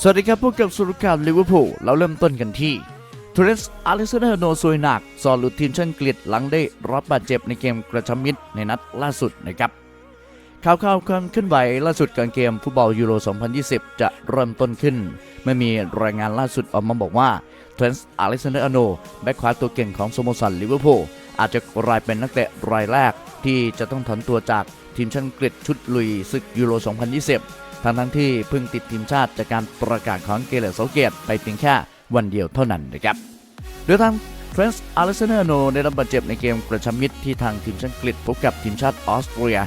สวัสดีครับพวกกับสุรการลิเวอร์พูลเราเริ่มต้นกันที่ทรสอาริซเนอร์โนซวยหนักสอนหลุดทีมชาติอังกฤษหลังได้รับบาดเจ็บในเกมกระชับมิตรในนัดล่าสุดนะครับข่าวข่าวความเคลื่อนไหวล่าสุดการเกมฟุตบอลยูโร 2020 จะเริ่มต้นขึ้นเมื่อมีรายงานล่าสุดออกมาบอกว่าเทรนส์อเล็กซนเดอร์อโนแบ็คขวาตัวเก่งของสโมสรลิเวอร์พูลอาจจะกลายเป็นนักเตะรายแรกที่จะต้องถอนตัวจากทีมชาติอังกฤษชุดลุยศึกยูโร 2020 ทั้งทั้งที่เพิ่งติดทีมชาติจากการประกาศของเกเรตเซเกตไปเพียงแค่วันเดียวเท่านั้นนะครับโดยทางเทรนส์อเล็กซนเดอร์โนได้รับบาดเจ็บในเกมกระชับมิตรที่ทางทีมชาติอังกฤษพบกับทีมชาติออสเตรีย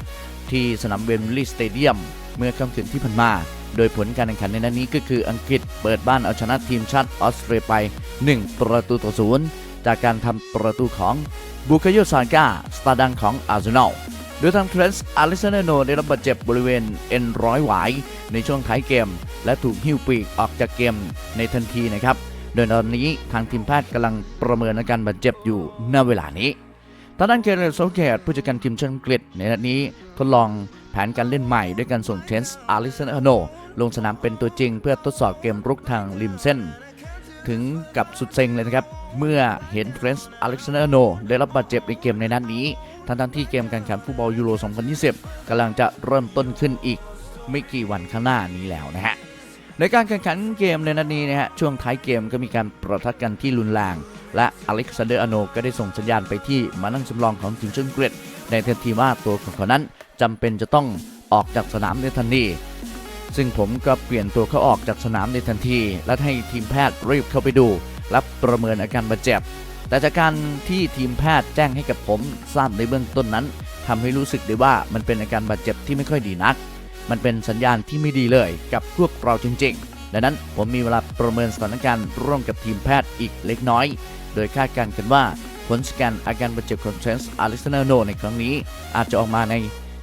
ที่สนามเวมลีย์สเตเดียมเมื่อค่ำคืนที่ผ่านมา โดยผลการแข่งขันในนัดนี้ก็คืออังกฤษเปิดบ้านเอาชนะทีมชาติออสเตรียไป 1 ประตูต่อศูนย์จากการทำประตูของบูคาโยซานกาสตาร์ดังของอาร์เซนอล โดยทางเทรนส์อเล็กซานเดอร์โนได้รับบาดเจ็บบริเวณเอ็นร้อยหวายในช่วงท้ายเกม และถูกหิ้วปีกออกจากเกมในทันทีนะครับ โดยตอนนี้ทางทีมแพทย์กำลังประเมินอาการบาดเจ็บอยู่ณเวลานี้ทางด้านเกเรตโซเกตผู้จัดการทีมชาติอังกฤษในนัดนี้ทดลองแผนการเล่นใหม่ด้วยการส่งเทนส์อาริสันโนลงสนามเป็นตัวจริงเพื่อทดสอบเกมรุกทางริมเส้น ถึงกับสุดเซ็งเลยนะครับ เมื่อเห็นเทรนส์อเล็กซานเดอร์โนได้รับบาดเจ็บในเกมในนัดนี้ ทั้งทั้งที่เกมการแข่งฟุตบอลยูโร 2020กำลังจะเริ่มต้นขึ้นอีกไม่กี่วันข้างหน้านี้แล้วนะฮะ ในการแข่งขันเกมในนัดนี้นะฮะช่วงท้ายเกมก็มีการประทัดกันที่รุนแรง และอเล็กซานเดอร์อโนก็ได้ส่งสัญญาณไปที่มานั่งจำลองของทีมชาติอังกฤษในทันทีว่าตัวของเขานั้นจำเป็นจะต้องออกจากสนามในทันทีซึ่งผมก็เปลี่ยนตัวเขาออกจากสนามในทันที และให้ทีมแพทย์รีบเข้าไปดูและประเมินอาการบาดเจ็บ แต่จากการที่ทีมแพทย์แจ้งให้กับผมทราบในเบื้องต้นนั้นทำให้รู้สึกได้ว่ามันเป็นอาการบาดเจ็บที่ไม่ค่อยดีนัก มันเป็นสัญญาณที่ไม่ดีเลยกับพวกเราจริงๆ ดังนั้นผมมีเวลาประเมินสถานการณ์ร่วมกับทีมแพทย์อีกเล็กน้อย โดยคาดการณ์กันว่าผลสแกนอาการบาดเจ็บของเทนส์อเล็กซานเดอร์โนในครั้งนี้อาจจะออกมาใน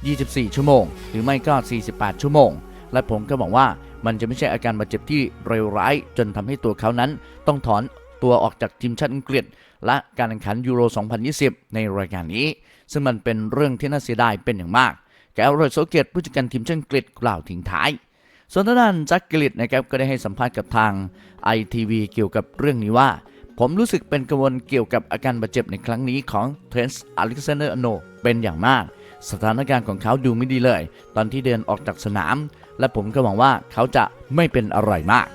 24 ชั่วโมง หรือไม่ก็ 48 ชั่วโมง และผมก็บอกว่ามันจะไม่ใช่อาการบาดเจ็บที่เร็วร้าย จนทำให้ตัวเขานั้นต้องถอนตัวออกจากทีมชาติอังกฤษ และการแข่งขันยูโร 2020 ในรายการนี้ ซึ่งมันเป็นเรื่องที่น่าเสียดายเป็นอย่างมาก แกลโรยโซเกตผู้จัดการทีมชาติอังกฤษกล่าวทิ้งท้าย ส่วนทางด้านแจ็คกิลิตนะครับก็ได้ให้สัมภาษณ์กับทาง ITV เกี่ยวกับเรื่องนี้ว่า ผมรู้สึกเป็นกังวลเกี่ยวกับอาการบาดเจ็บในครั้งนี้ของเทรนส์อเล็กซานเดอร์อโนเป็นอย่างมาก สถานการณ์ของเขาดูไม่ดีเลย ตอนที่เดินออกจากสนาม และผมก็หวังว่าเขาจะไม่เป็นอะไรมาก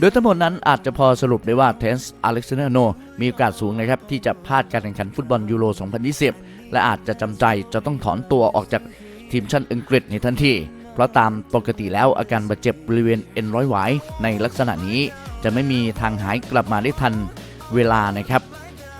โดยทั้งหมดนั้นอาจจะพอสรุปได้ว่าเทนส์อเล็กซานเดอร์โนมีโอกาสสูงนะครับที่จะพลาดการแข่งขันฟุตบอลยูโร 2020 และอาจจะจำใจจะต้องถอนตัวออกจากทีมชาติอังกฤษในทันทีเพราะตามปกติแล้วอาการบาดเจ็บบริเวณเอ็นร้อยหวายในลักษณะนี้จะไม่มีทางหายกลับมาได้ทันเวลานะครับ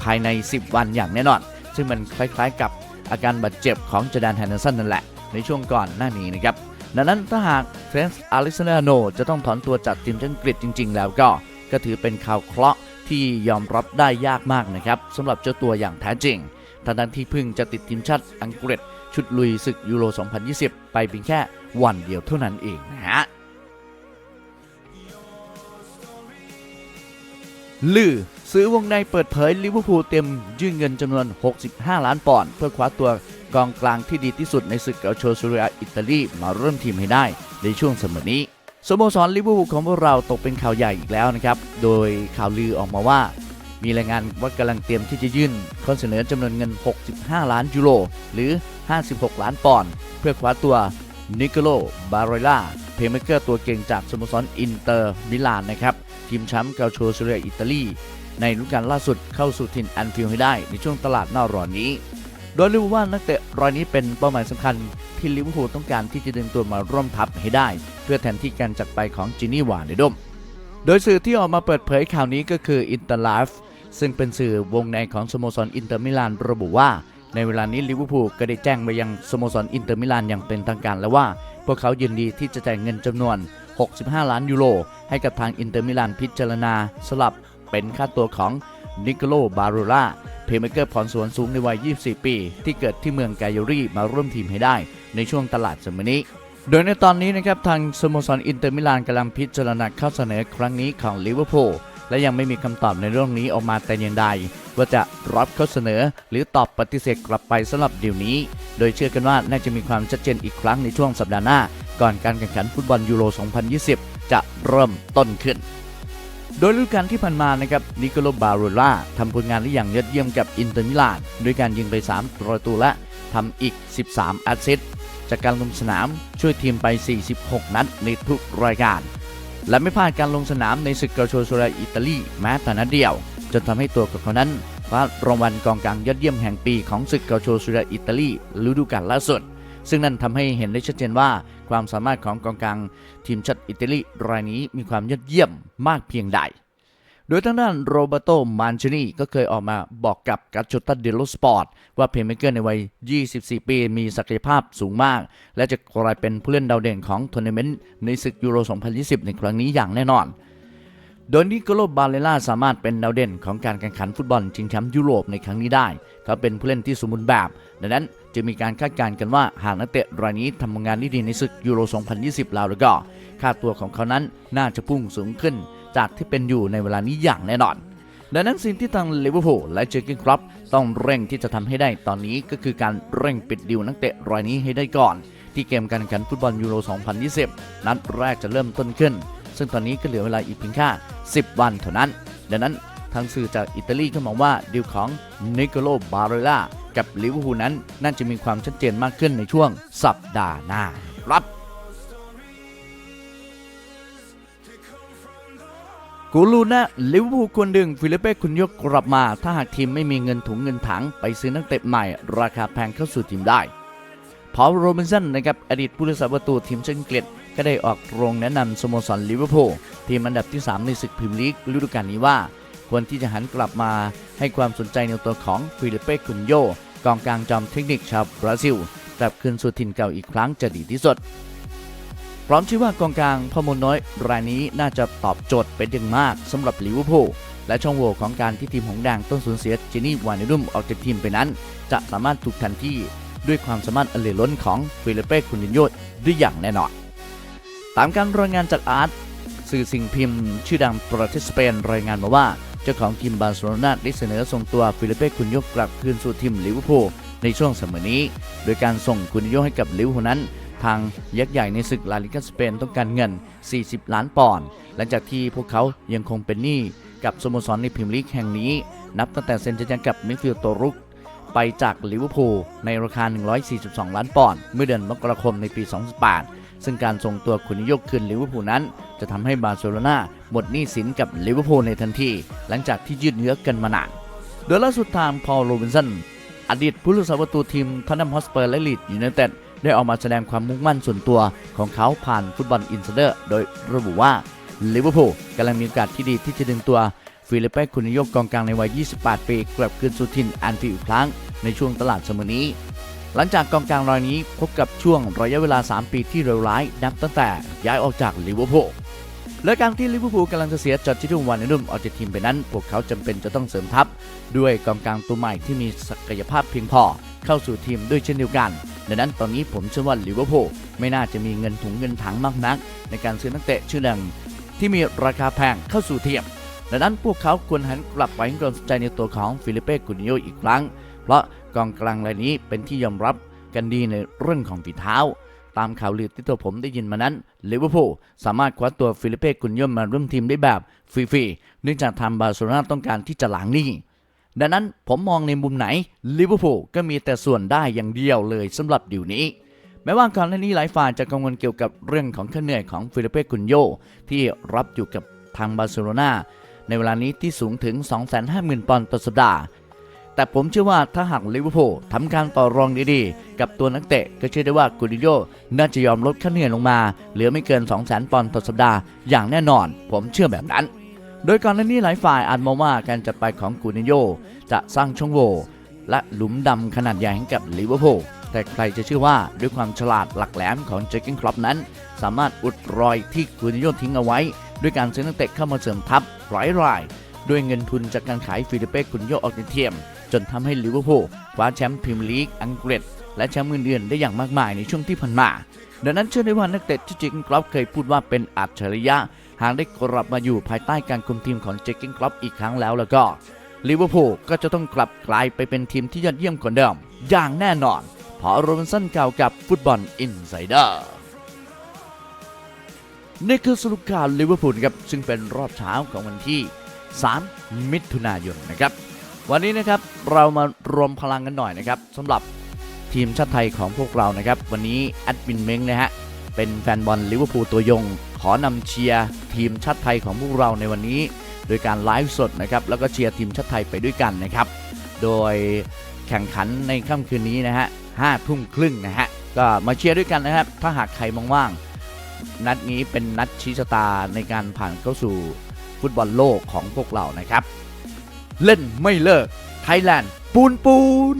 ภายใน 10 วันอย่างแน่นอน ซึ่งมันคล้ายๆกับอาการบาดเจ็บของจอร์แดนแฮนเดอร์สันนั่นแหละ ในช่วงก่อนหน้านี้นะครับ ดังนั้นถ้าหากเทรนส์อเล็กซานเดอร์โนจะต้องถอนตัวจากทีมชาติอังกฤษจริง ๆ แล้วก็ก็ถือเป็นข่าวเคราะห์ที่ยอมรับได้ยากมากนะครับสำหรับเจ้าตัวอย่างแท้จริงทั้งๆที่พิ่งจะติดทีมชาติอังกฤษ ชุดลุยศึกยูโร 2020 ไปเพียงแค่วันเดียวเท่านั้นเองนะฮะลือซื้อวงในเปิดเผยลิเวอร์พูลเต็มยื่นเงินจำนวน 65 ล้านปอนด์เพื่อคว้าตัว กองกลางที่ดีที่สุดในศึกเกาโชซูเรียอิตาลีมาเริ่มทีมให้ได้ในช่วงเสมอนี้สโมสรลิเวอร์พูลของพวกเราตกเป็นข่าวใหญ่อีกแล้วนะครับ โดยข่าวลือออกมาว่า มีรายงานว่ากำลังเตรียมที่จะยื่นข้อเสนอจำนวนเงิน 65 ล้านยูโร หรือ 56 ล้านปอนด์เพื่อคว้าตัวนิโคโล บาโรล่า เพย์เมเกอร์ตัวเก่งจากสโมสรอินเตอร์มิลานนะครับ ทีมแชมป์เกาโชซูเรียอิตาลี ในฤดูกาลล่าสุดเข้าสู่ถิ่นแอนฟิลด์ให้ได้ในช่วงตลาดหน้าร้อนนี้ โดยลิเวอร์พูลว่านักเตะรายนี้เป็นเป้าหมายสำคัญที่ลิเวอร์พูลต้องการที่จะดึงตัวมาร่วมทัพให้ได้ เพื่อแทนที่การจากไปของจินนี่หวานในดมโดยสื่อที่ออกมาเปิดเผยข่าวนี้ก็คืออินเตอร์ไลฟ์ซึ่งเป็นสื่อวงในของสโมสรอินเตอร์มิลานระบุว่าในเวลานี้ลิเวอร์พูลก็ได้แจ้งไปยังสโมสรอินเตอร์มิลานอย่างเป็นทางการแล้วว่า พวกเขายินดีที่จะจ่ายเงินจำนวน 65 ล้านยูโรให้กับทางอินเตอร์มิลานพิจารณา สลับเป็นค่าตัวของนิโคโลบาโรล่า เพลย์เมเกอร์พรสวนสูงในวัย 24 ปี ที่เกิดที่เมืองไกยอรีมาร่วมทีมให้ได้ ในช่วงตลาดสมอนี้โดยในตอนนี้นะครับทางสโมสรอินเตอร์มิลานกำลังพิจารณาข้อเสนอครั้งนี้ของลิเวอร์พูลและยังไม่มีคำตอบในเรื่องนี้ออกมาแต่อย่างใด ว่าจะรับข้อเสนอหรือตอบปฏิเสธกลับไปสำหรับเดี๋ยวนี้ โดยเชื่อกันว่าน่าจะมีความชัดเจนอีกครั้งในช่วงสัปดาห์หน้า ก่อนการแข่งขันฟุตบอลยูโร 2020 จะเริ่มต้นขึ้น โดยฤดูกาลที่ผ่านมานะครับนิโคโลบาโรล่าทำผลงานได้อย่างยอดเยี่ยมกับอินเตอร์มิลานด้วยการยิงไป 3 ประตูและทำอีก 13 แอสซิสต์จากการลงสนามช่วยทีมไป 46 นัดในทุกรายการ และไม่พลาดการลงสนามในศึกกาโชโซราอิตาลีแม้แต่นัดเดียว จนทำให้ตัวของเขานั้นคว้ารางวัลกองกลางยอดเยี่ยมแห่งปีของศึกกาโชโซราอิตาลีฤดูกาลล่าสุด ซึ่งนั่นทำให้เห็นได้ชัดเจนว่า ความสามารถของกองกลางทีมชาติอิตาลีรายนี้มีความยอดเยี่ยมมากเพียงใด โดยทางด้านโรเบโตมันชินีก็เคยออกมาบอกกับกัจจุตัดเดลสปอร์ตว่าเพลย์เมเกอร์ในวัย 24 ปีมีศักยภาพสูงมาก และจะกลายเป็นผู้เล่นดาวเด่นของทัวร์นาเมนต์ในศึกยูโร 2020 ในครั้งนี้อย่างแน่นอน โดยนิโคโลบาเลล่าสามารถเป็นดาวเด่นของการแข่งขันฟุตบอลชิงแชมป์ยุโรปในครั้งนี้ได้ เขาเป็นผู้เล่นที่สมบูรณ์แบบ ดังนั้นจะมีการคาดการณ์กันว่าหากนักเตะรายนี้ทำงานได้ดีในศึกยูโร 2020 แล้วแล้วก็ ค่าตัวของเขานั้นน่าจะพุ่งสูงขึ้น จากที่เป็นอยู่ในเวลานี้อย่างแน่นอน ดังนั้นสิ่งที่ทางลิเวอร์พูลและเจอร์เกนครอปต้องเร่งที่จะทำให้ได้ตอนนี้ก็คือการเร่งปิดดิวนักเตะรายนี้ให้ได้ก่อน ที่เกมการแข่งขันฟุตบอลยูโร 2020 นัดแรกจะเริ่มต้นขึ้น ซึ่งตอนนี้ก็เหลือเวลาอีกเพียงแค่ 10 วันเท่านั้น ดังนั้นทางสื่อจากอิตาลีก็มองว่าดีลของนิโคโลบาเรล่ากับลิเวอร์พูลนั้น น่าจะมีความชัดเจนมากขึ้นในช่วงสัปดาห์หน้าครับกูรูนะลิเวอร์พูลควรดึงฟิลิปเป้คุณยกกลับมา ถ้าหากทีมไม่มีเงินถุงเงินถัง ไปซื้อนักเตะใหม่ ราคาแพงเข้าสู่ทีมได้พอโรบินสันนะครับอดีตผู้รักษาประตูทีมชาติอังกฤษ ก็ได้ออกโรงแนะนำสโมสรลิเวอร์พูลทีมอันดับที่ 3 ในศึกพรีเมียร์ลีกฤดูกาลนี้ว่า ควรที่จะหันกลับมาให้ความสนใจในตัวของฟิลิปเป้คุนโยกองกลางจอมเทคนิคชาวบราซิล กลับคืนสู่ถิ่นเก่าอีกครั้งจะดีที่สุด พร้อมชื่อว่ากองกลางพ่อมนน้อยรายนี้น่าจะตอบโจทย์เป็นอย่างมากสำหรับลิเวอร์พูลและช่องโหว่ของการที่ทีมหงส์แดงต้องสูญเสียเจนี่วานิรุ่มออกจากทีมไปนั้น จะสามารถถูกทันที่ด้วยความสามารถอันเหลือล้นของฟิลิปเป้คุนินโยด้วยอย่างแน่นอน ตามการรายงานจากอาร์ตสื่อสิ่งพิมพ์ ชื่อดังประเทศสเปนรายงานมาว่า เจ้าของทีมบาร์เซโลนาได้เสนอส่งตัวฟิลิปเป้คุนโยกลับคืนสู่ทีมลิเวอร์พูลในช่วงสมอนี้ โดยการส่งคุนินโยให้กับลิเวอร์พูลนั้น ทางยักษ์ใหญ่ในศึกลาลิกาสเปนต้องการเงิน 40 ล้านปอนด์หลังจากที่พวกเขายังคงเป็นหนี้กับสโมสรในพรีเมียร์ลีกแห่งนี้ นับตั้งแต่เซ็นสัญญากับมิดฟิลด์ตัวรุกไปจากลิเวอร์พูลในราคา 142 ล้านปอนด์เมื่อเดือนมกราคมในปี 2018 ซึ่งการส่งตัวคุนยกคืนลิเวอร์พูลนั้น จะทำให้บาร์เซโลนาหมดหนี้สินกับลิเวอร์พูลในทันที หลังจากที่ยืดเยื้อกันมานาน โดยล่าสุดทางพอลโรบินสันอดีตผู้รักษาประตูทีมทอนนัมฮอสเปอร์และลีดยูไนเต็ดได้ออกมาแสดงความมุ่งมั่นส่วนตัวของเขาผ่านฟุตบอลอินไซเดอร์ โดยระบุว่าลิเวอร์พูลกำลังมีโอกาสที่ดีที่จะดึงตัวฟิลิปเป้คุนิยกกองกลางในวัย 28 ปี กลับคืนสู่ทินแอนฟิลด์อีกครั้งในช่วงตลาดเสมอนี้ หลังจากกองกลางรายนี้พบกับช่วงระยะเวลา 3 ปีที่เลวร้ายนับตั้งแต่ย้ายออกจากลิเวอร์พูลและการที่ลิเวอร์พูลกำลังจะเสียจอร์จิทุ่งวานนุ่มออกจากทีมไปนั้น พวกเขาจำเป็นจะต้องเสริมทัพ ด้วยกองกลางตัวใหม่ที่มีศักยภาพเพียงพอเข้าสู่ทีมด้วยเช่นเดียวกัน ดังนั้นตอนนี้ผมเชื่อว่าลิเวอร์พูลไม่น่าจะมีเงินถุงเงินถังมากนัก ในการซื้อนักเตะชื่อดังที่มีราคาแพงเข้าสู่ทีมดังนั้นพวกเขาควรหันกลับไปให้ความสนใจในตัวของฟิลิปเป้กุนิโยอีกครั้ง เพราะ กองกลางรายนี้เป็นที่ยอมรับกันดีในเรื่องของฝีเท้า ตามข่าวลือที่ตัวผมได้ยินมานั้นลิเวอร์พูลสามารถคว้าตัวฟิลิปเป้กุนยมมาร่วมทีมได้แบบฟรีๆเนื่องจากทางบาร์เซโลนาต้องการที่จะหล้างหนี้ดังนั้นผมมองในมุมไหนลิเวอร์พูลก็มีแต่ส่วนได้อย่างเดียวเลยสำหรับดิวนี้แม้ว่าก่อนหน้านี้หลายฝ่ายจะกังวลเกี่ยวกับเรื่องของค่าเหนื่อยของฟิลิปเป้กุนโยที่รับอยู่กับทางบาร์เซโลนาในเวลานี้ที่สูงถึง 250,000 ปอนด์ต่อสัปดาห์ แต่ผมเชื่อว่าถ้าหากลิเวอร์พูลทำการต่อรองดีๆ กับตัวนักเตะก็เชื่อได้ว่ากูดิโยน่าจะยอมลดค่าเหนื่อยลงมา เหลือไม่เกิน 200,000ปอนด์ต่อสัปดาห์อย่างแน่นอน ผมเชื่อแบบนั้น โดยก่อนหน้านี้หลายฝ่ายอาจมองว่าการจัดไปของกูดิโยจะสร้างช่องโหว่และหลุมดำขนาดใหญ่ให้กับลิเวอร์พูลแต่ใครจะเชื่อว่าด้วยความฉลาดหลักแหลมของเจอร์เกนคล็อปนั้น สามารถอุดรอยที่กูดิโยทิ้งเอาไว้ ด้วยการซื้อนักเตะเข้ามาเสริมทัพหลายรายด้วยเงินทุนจากการขายฟิลิปเป้กุนโยออกจากทียม จนทำให้ลิเวอร์พูลคว้าแชมป์พรีเมียร์ลีกอังกฤษ และแชมป์อื่นๆได้อย่างมากมายในช่วงที่ผ่านมาดังนั้นเชื่อได้ว่านักเตะที่เจคกินคลับเคยพูดว่าเป็นอัจฉริยะ หากได้กลับมาอยู่ภายใต้การคุมทีมของเจคกินคลับอีกครั้งแล้วแล้วก็ลิเวอร์พูลก็จะต้องกลับกลายไปเป็นทีมที่ยอดเยี่ยมกว่าเดิม อย่างแน่นอนพอโรบินสันกล่าวกับฟุตบอลอินไซเดอร์นี่คือสรุปข่าวลิเวอร์พูลครับซึ่งเป็นรอบเช้าของวันที่ 3 มิถุนายนนะครับ วันนี้นะครับเรามารวมพลังกันหน่อยนะครับสำหรับทีมชาติไทยของพวกเรานะครับ วันนี้แอดมินเม้งนะฮะเป็นแฟนบอลลิเวอร์พูลตัวยง ขอนำเชียร์ทีมชาติไทยของพวกเราในวันนี้ โดยการไลฟ์สดนะครับแล้วก็เชียร์ทีมชาติไทยไปด้วยกันนะครับ โดยแข่งขันในค่ำคืนนี้นะฮะห้าทุ่มครึ่งนะฮะก็มาเชียร์ด้วยกันนะครับ ถ้าหากใครมองว่างนัดนี้เป็นนัดชี้ชะตาในการผ่านเข้าสู่ฟุตบอลโลกของพวกเรานะครับ เล่นไม่เลิกไทยแลนด์ปูนปูน